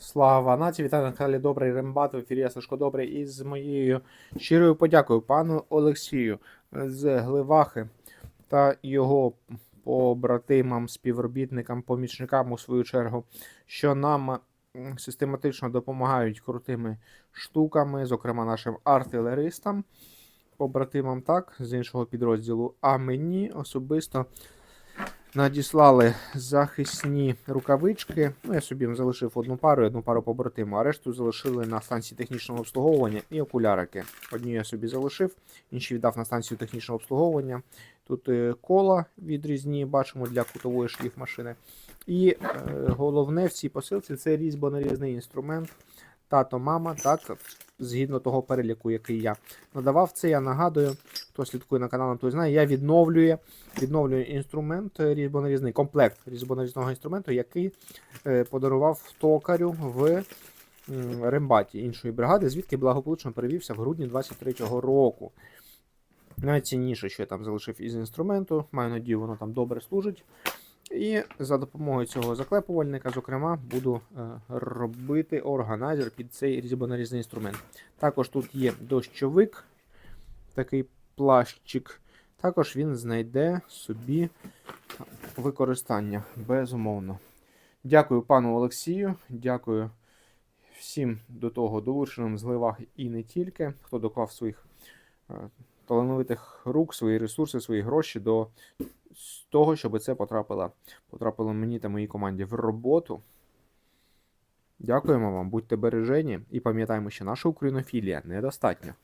Слава нації, вітаю на каналі Добрий Рембат, в ефірі Сашко Добрий і з моєю щирою подякою пану Олексію з Гливахи та його побратимам, співробітникам, помічникам у свою чергу, що нам систематично допомагають крутими штуками, зокрема нашим артилеристам, побратимам так, з іншого підрозділу, а мені особисто надіслали захисні рукавички. Ну, я собі залишив одну пару, одну пару побратиму, а решту залишили на станції технічного обслуговування і окулярики. Одні я собі залишив, інші віддав на станцію технічного обслуговування. Тут е, кола відрізні, бачимо для кутової шліфмашини. І е, головне в цій посилці це різьбонарізний інструмент. Тато, мама, так, згідно того переліку, який я надавав, це я нагадую, хто слідкує на каналом, той знає, я відновлюю відновлюю інструмент е, різьбонарізний, комплект різьбонарізного інструменту, який е, подарував токарю в Рембаті іншої бригади, звідки благополучно перевівся в грудні 23-го року. Найцінніше, що я там залишив із інструменту, маю надію, воно там добре служить. І за допомогою цього заклепувальника, зокрема, буду е, робити органайзер під цей різьбонарізний інструмент. Також тут є дощовик, такий плащик. Також він знайде собі використання, безумовно. Дякую пану Олексію, дякую всім до того долученим зливах і не тільки, хто доклав своїх е, талановитих рук, свої ресурси, свої гроші до того, щоб це потрапило, потрапило мені та моїй команді в роботу. Дякуємо вам, будьте бережені і пам'ятаємо, що наша українофілія недостатньо.